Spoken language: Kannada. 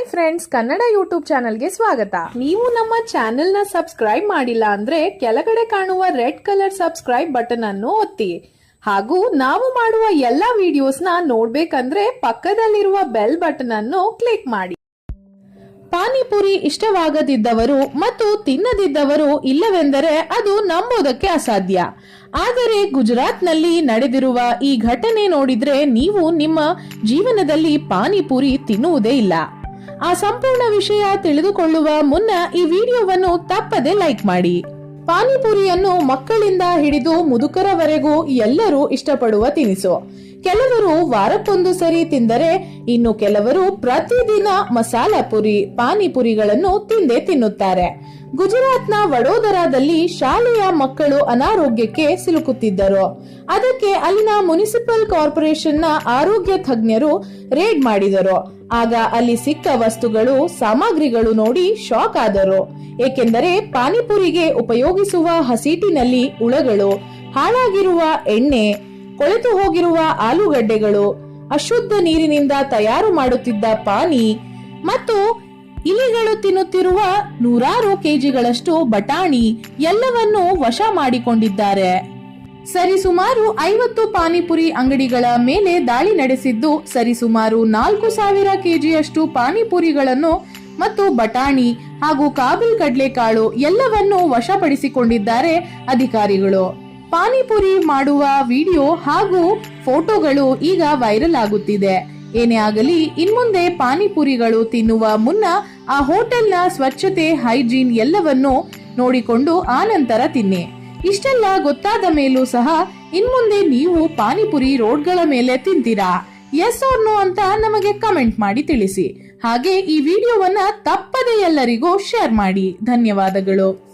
ಹಾಯ್ ಫ್ರೆಂಡ್ಸ್ ಕನ್ನಡ ಯೂಟ್ಯೂಬ್ ಚಾನಲ್ಗೆ ಸ್ವಾಗತ. ನೀವು ನಮ್ಮ ಚಾನೆಲ್ನ ಸಬ್ಸ್ಕ್ರೈಬ್ ಮಾಡಿಲ್ಲ ಅಂದ್ರೆ ಕೆಳಗಡೆ ಕಾಣುವ ರೆಡ್ ಕಲರ್ ಸಬ್ಸ್ಕ್ರೈಬ್ ಬಟನ್ ಅನ್ನು ಒತ್ತಿ. ಹಾಗೂ ನಾವು ಮಾಡುವ ಎಲ್ಲಾ ವಿಡಿಯೋಸ್ನ ನೋಡ್ಬೇಕಂದ್ರೆ ಪಕ್ಕದಲ್ಲಿರುವ ಬೆಲ್ ಬಟನ್ ಅನ್ನು ಕ್ಲಿಕ್ ಮಾಡಿ. ಪಾನಿಪುರಿ ಇಷ್ಟವಾಗದಿದ್ದವರು ಮತ್ತು ತಿನ್ನದಿದ್ದವರು ಇಲ್ಲವೆಂದರೆ ಅದು ನಂಬೋದಕ್ಕೆ ಅಸಾಧ್ಯ. ಆದರೆ ಗುಜರಾತ್ನಲ್ಲಿ ನಡೆದಿರುವ ಈ ಘಟನೆ ನೋಡಿದ್ರೆ ನೀವು ನಿಮ್ಮ ಜೀವನದಲ್ಲಿ ಪಾನಿಪುರಿ ತಿನ್ನುವುದೇ ಇಲ್ಲ. ಆ ಸಂಪೂರ್ಣ ವಿಷಯ ತಿಳಿದುಕೊಳ್ಳುವ ಮುನ್ನ ಈ ವಿಡಿಯೋವನ್ನು ತಪ್ಪದೆ ಲೈಕ್ ಮಾಡಿ. ಪಾನಿಪುರಿಯನ್ನು ಮಕ್ಕಳಿಂದ ಹಿಡಿದು ಮುದುಕರವರೆಗೂ ಎಲ್ಲರೂ ಇಷ್ಟಪಡುವ ತಿನಿಸು. ಕೆಲವರು ವಾರಕ್ಕೊಂದು ಸರಿ ತಿಂದರೆ, ಇನ್ನು ಕೆಲವರು ಪ್ರತಿದಿನ ಮಸಾಲಾ ಪುರಿ, ಪಾನಿಪುರಿಗಳನ್ನು ತಿಂದೇ ತಿನ್ನುತ್ತಾರೆ. ಗುಜರಾತ್ನ ವಡೋದರಾದಲ್ಲಿ ಶಾಲೆಯ ಮಕ್ಕಳು ಅನಾರೋಗ್ಯಕ್ಕೆ ಸಿಲುಕುತ್ತಿದ್ದರು. ಅದಕ್ಕೆ ಅಲ್ಲಿನ ಮುನಿಸಿಪಲ್ ಕಾರ್ಪೊರೇಷನ್ನ ಆರೋಗ್ಯ ತಜ್ಞರು ರೇಡ್ ಮಾಡಿದರು. ಆಗ ಅಲ್ಲಿ ಸಿಕ್ಕ ವಸ್ತುಗಳು, ಸಾಮಗ್ರಿಗಳು ನೋಡಿ ಶಾಕ್ ಆದರು. ಏಕೆಂದರೆ ಪಾನಿಪುರಿಗೆ ಉಪಯೋಗಿಸುವ ಹಸಿಟಿನಲ್ಲಿ ಹುಳಗಳು, ಹಾಳಾಗಿರುವ ಎಣ್ಣೆ, ಕೊಳೆತು ಹೋಗಿರುವ ಆಲೂಗಡ್ಡೆಗಳು, ಅಶುದ್ಧ ನೀರಿನಿಂದ ತಯಾರು ಮಾಡುತ್ತಿದ್ದ ಪಾನಿ ಮತ್ತು ಇಲಿಗಳು ತಿನ್ನುತ್ತಿರುವ ನೂರಾರು ಕೆಜಿಗಳಷ್ಟು ಬಟಾಣಿ ಎಲ್ಲವನ್ನೂ ವಶ ಮಾಡಿಕೊಂಡಿದ್ದಾರೆ. ಸರಿಸುಮಾರು ಐವತ್ತು ಪಾನಿಪುರಿ ಅಂಗಡಿಗಳ ಮೇಲೆ ದಾಳಿ ನಡೆಸಿದ್ದು ಸರಿಸುಮಾರು ನಾಲ್ಕು ಸಾವಿರ ಕೆಜಿಯಷ್ಟು ಪಾನಿಪುರಿಗಳನ್ನು ಮತ್ತು ಬಟಾಣಿ ಹಾಗೂ ಕಾಬಿಲ್ ಕಡ್ಲೆಕಾಳು ಎಲ್ಲವನ್ನೂ ವಶಪಡಿಸಿಕೊಂಡಿದ್ದಾರೆ ಅಧಿಕಾರಿಗಳು. ಪಾನಿಪುರಿ ಮಾಡುವ ವಿಡಿಯೋ ಹಾಗೂ ಫೋಟೋಗಳು ಈಗ ವೈರಲ್ ಆಗುತ್ತಿದೆ. ಏನೇ ಆಗಲಿ, ಇನ್ಮುಂದೆ ಪಾನಿಪುರಿಗಳು ತಿನ್ನುವ ಮುನ್ನ ಆ ಹೋಟೆಲ್ನ ಸ್ವಚ್ಛತೆ, ಹೈಜೀನ್ ಎಲ್ಲವನ್ನೂ ನೋಡಿಕೊಂಡು ಆನಂತರ ತಿನ್ನಿ. ಇಷ್ಟೆಲ್ಲ ಗೊತ್ತಾದ ಮೇಲೂ ಸಹ ಇನ್ಮುಂದೆ ನೀವು ಪಾನಿಪುರಿ ರೋಡ್ಗಳ ಮೇಲೆ ತಿಂತೀರಾ? ಎಸ್ ಆರ್ ನೋ ಅಂತ ನಮಗೆ ಕಮೆಂಟ್ ಮಾಡಿ ತಿಳಿಸಿ. ಹಾಗೆ ಈ ವಿಡಿಯೋವನ್ನ ತಪ್ಪದೆ ಎಲ್ಲರಿಗೂ ಶೇರ್ ಮಾಡಿ. ಧನ್ಯವಾದಗಳು.